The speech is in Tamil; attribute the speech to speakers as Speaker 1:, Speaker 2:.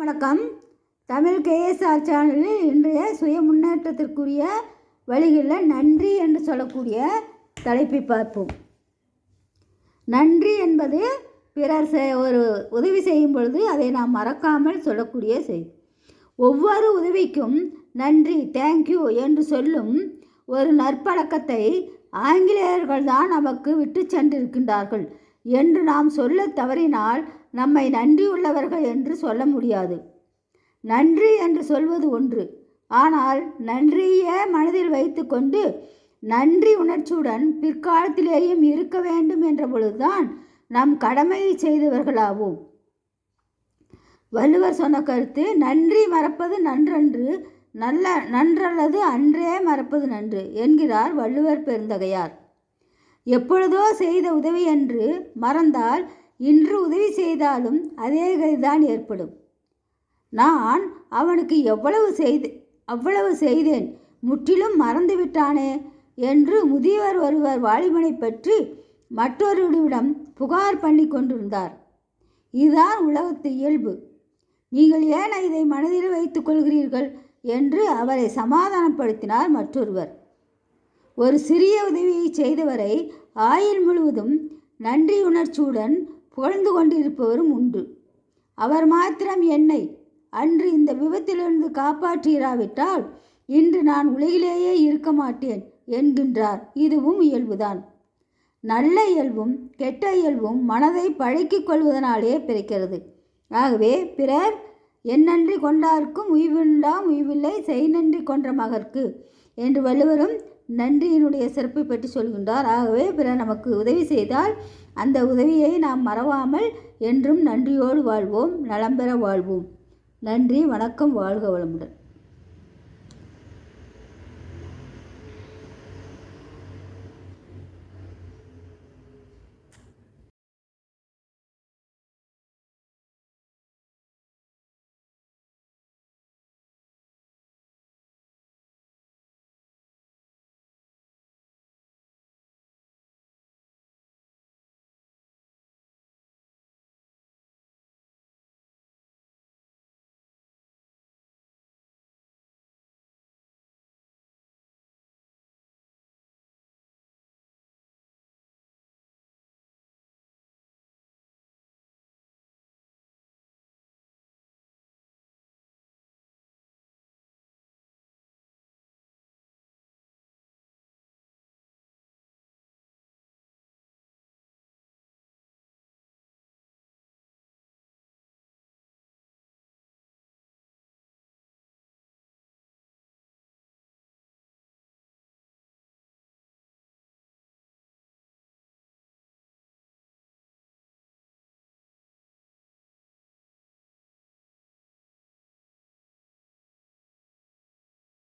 Speaker 1: வணக்கம் தமிழ் கேஎஸ்ஆர் சேனலில் இன்றைய சுய முன்னேற்றத்திற்குரிய வழிகளில் நன்றி என்று சொல்லக்கூடிய தலைப்பை பார்ப்போம் நன்றி என்பது பிறர் ஒரு உதவி செய்யும் பொழுது அதை நாம் மறக்காமல் சொல்லக்கூடிய செய் ஒவ்வொரு உதவிக்கும் நன்றி தேங்க்யூ என்று சொல்லும் ஒரு நற்பழக்கத்தை ஆங்கிலேயர்கள்தான் நமக்கு விட்டு சென்றிருக்கின்றார்கள் என்று நாம் சொல்ல தவறினால் நம்மை நன்றியுள்ளவர்கள் என்று சொல்ல முடியாது நன்றி என்று சொல்வது ஒன்று ஆனால் நன்றியே மனதில் வைத்துக்கொண்டு நன்றி உணர்ச்சியுடன் பிற்காலத்திலேயும் இருக்க வேண்டும் என்ற பொழுதுதான் நம் கடமையை செய்தவர்களாவோம் வள்ளுவர் சொன்ன கருத்து நன்றி மறப்பது நன்றன்று நல்ல நன்றல்லது அன்றே மறப்பது நன்று என்கிறார் வள்ளுவர் பெருந்தகையார் எப்பொழுதோ செய்த உதவி என்று மறந்தால் இன்று உதவி செய்தாலும் அதே கதிதான் ஏற்படும் நான் அவனுக்கு எவ்வளவு செய்து அவ்வளவு செய்தேன் முற்றிலும் மறந்துவிட்டானே என்று முதியவர் ஒருவர் வாலிபனை பற்றி மற்றொருவரிடம் புகார் பண்ணி கொண்டிருந்தார் இதுதான் உலகத்து இயல்பு நீங்கள் ஏன் இதை மனதில் வைத்துக் கொள்கிறீர்கள் என்று அவரை சமாதானப்படுத்தினார் மற்றொருவர் ஒரு சிறிய உதவியை செய்தவரை ஆயுள் முழுவதும் நன்றி உணர்ச்சியுடன் புகழ்ந்து கொண்டிருப்பவரும் உண்டு அவர் மாத்திரம் என்னை அன்று இந்த விபத்திலிருந்து காப்பாற்றியிராவிட்டால் இன்று நான் உலகிலேயே இருக்க மாட்டேன் என்கின்றார் இதுவும் இயல்புதான் நல்ல இயல்பும் கெட்ட இயல்பும் மனதை பழக்கிக் கொள்வதனாலே பிறக்கிறது ஆகவே பிறர் என்னன்றி கொண்டார்க்கும் உய்வுண்டாம் உய்வில்லை செய் நன்றி கொன்ற மகற்கு என்று வள்ளுவரும் நன்றியினுடைய சிறப்பை பற்றி சொல்கின்றார் ஆகவே பிறர் நமக்கு உதவி செய்தால் அந்த உதவியை நாம் மறவாமல் என்றும் நன்றியோடு வாழ்வோம் நலம்பெற வாழ்வோம் நன்றி வணக்கம் வாழ்க வளமுடன்